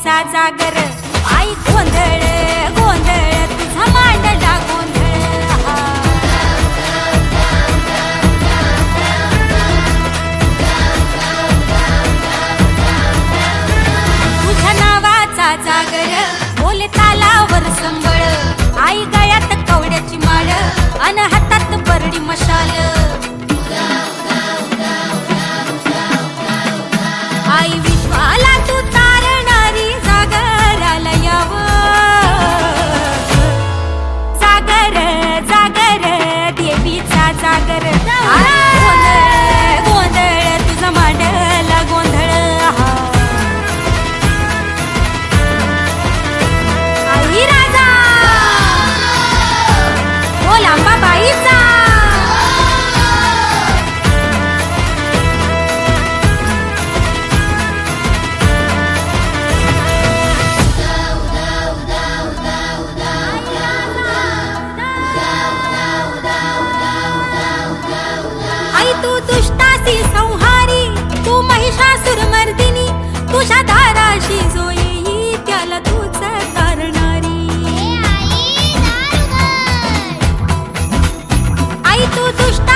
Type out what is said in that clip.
जागर. तुझ्या दाराशी जो येई त्याला तूच तारणारी आई तू दुष्ट